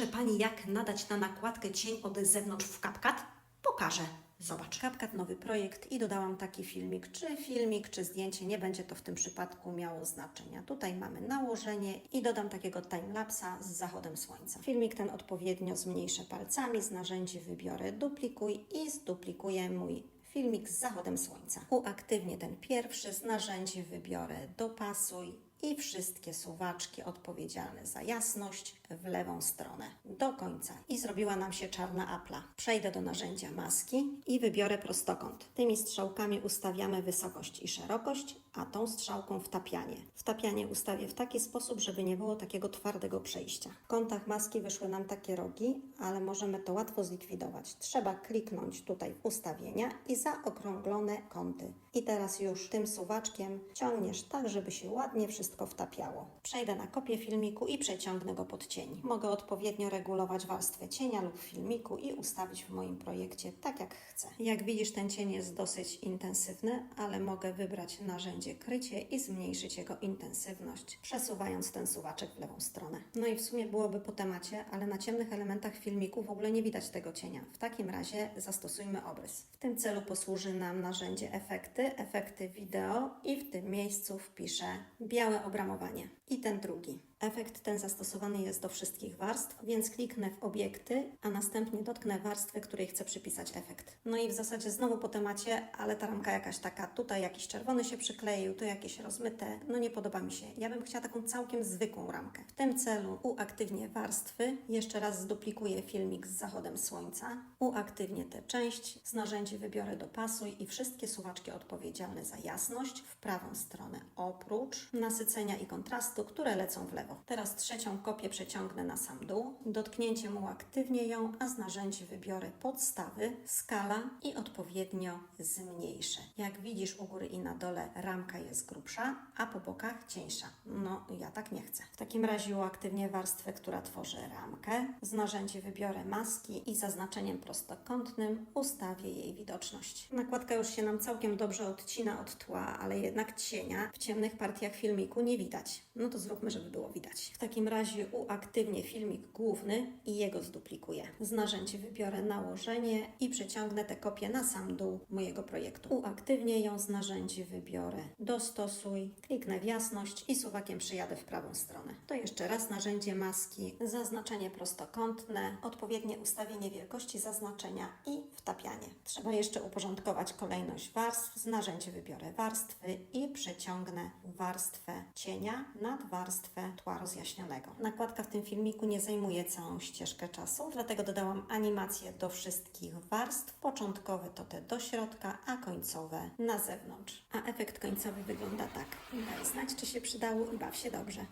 pokaże Pani, jak nadać na nakładkę cień od zewnątrz w CapCut? Pokażę. Zobacz. CapCut nowy projekt i dodałam taki filmik. Czy filmik, czy zdjęcie, nie będzie to w tym przypadku miało znaczenia. Tutaj mamy nałożenie i dodam takiego timelapsa z zachodem słońca. Filmik ten odpowiednio zmniejszę palcami, z narzędzi wybiorę duplikuj i zduplikuję mój filmik z zachodem słońca. Uaktywnię ten pierwszy, z narzędzi wybiorę dopasuj i wszystkie suwaczki odpowiedzialne za jasność w lewą stronę do końca. I zrobiła nam się czarna apla. Przejdę do narzędzia maski i wybiorę prostokąt. Tymi strzałkami ustawiamy wysokość i szerokość, a tą strzałką wtapianie. Wtapianie ustawię w taki sposób, żeby nie było takiego twardego przejścia. W kątach maski wyszły nam takie rogi, ale możemy to łatwo zlikwidować. Trzeba kliknąć tutaj w ustawienia i zaokrąglone kąty. I teraz już tym suwaczkiem ciągniesz tak, żeby się ładnie wszystko wtapiało. Przejdę na kopię filmiku i przeciągnę go pod cień. Mogę odpowiednio regulować warstwę cienia lub filmiku i ustawić w moim projekcie tak jak chcę. Jak widzisz ten cień jest dosyć intensywny, ale mogę wybrać narzędzie krycie i zmniejszyć jego intensywność, przesuwając ten suwaczek w lewą stronę. No i w sumie byłoby po temacie, ale na ciemnych elementach filmiku w ogóle nie widać tego cienia. W takim razie zastosujmy obrys. W tym celu posłuży nam narzędzie efekty, efekty wideo i w tym miejscu wpiszę białe obramowanie. I ten drugi. Efekt ten zastosowany jest do wszystkich warstw, więc kliknę w obiekty, a następnie dotknę warstwy, której chcę przypisać efekt. No i w zasadzie znowu po temacie, ale ta ramka jakaś taka, tutaj jakiś czerwony się przykleił, tu jakieś rozmyte, no nie podoba mi się. Ja bym chciała taką całkiem zwykłą ramkę. W tym celu uaktywnię warstwy, jeszcze raz zduplikuję filmik z zachodem słońca, uaktywnię tę część, z narzędzi wybiorę dopasuj i wszystkie suwaczki odpowiedzialne za jasność w prawą stronę, oprócz nasycenia i kontrastu, które lecą w lewo. Teraz trzecią kopię przeciągnę na sam dół, dotknięciem uaktywnię ją, a z narzędzi wybiorę podstawy, skala i odpowiednio zmniejszę. Jak widzisz u góry i na dole ramka jest grubsza, a po bokach cieńsza. No, ja tak nie chcę. W takim razie uaktywnię warstwę, która tworzy ramkę. Z narzędzi wybiorę maski i zaznaczeniem prostokątnym ustawię jej widoczność. Nakładka już się nam całkiem dobrze odcina od tła, ale jednak cienia w ciemnych partiach filmiku nie widać. No to zróbmy, żeby było widać. W takim razie uaktywnię filmik główny i jego zduplikuję. Z narzędzi wybiorę nałożenie i przeciągnę tę kopię na sam dół mojego projektu. Uaktywnię ją z narzędzi wybiorę dostosuj, kliknę w jasność i suwakiem przyjadę w prawą stronę. To jeszcze raz narzędzie maski, zaznaczenie prostokątne, odpowiednie ustawienie wielkości zaznaczenia i wtapianie. Trzeba jeszcze uporządkować kolejność warstw. Z narzędzi wybiorę warstwy i przeciągnę warstwę cienia nad warstwę rozjaśnionego. Nakładka w tym filmiku nie zajmuje całą ścieżkę czasu, dlatego dodałam animację do wszystkich warstw. Początkowe to te do środka, a końcowe na zewnątrz. A efekt końcowy wygląda tak. Daj znać, czy się przydało i baw się dobrze.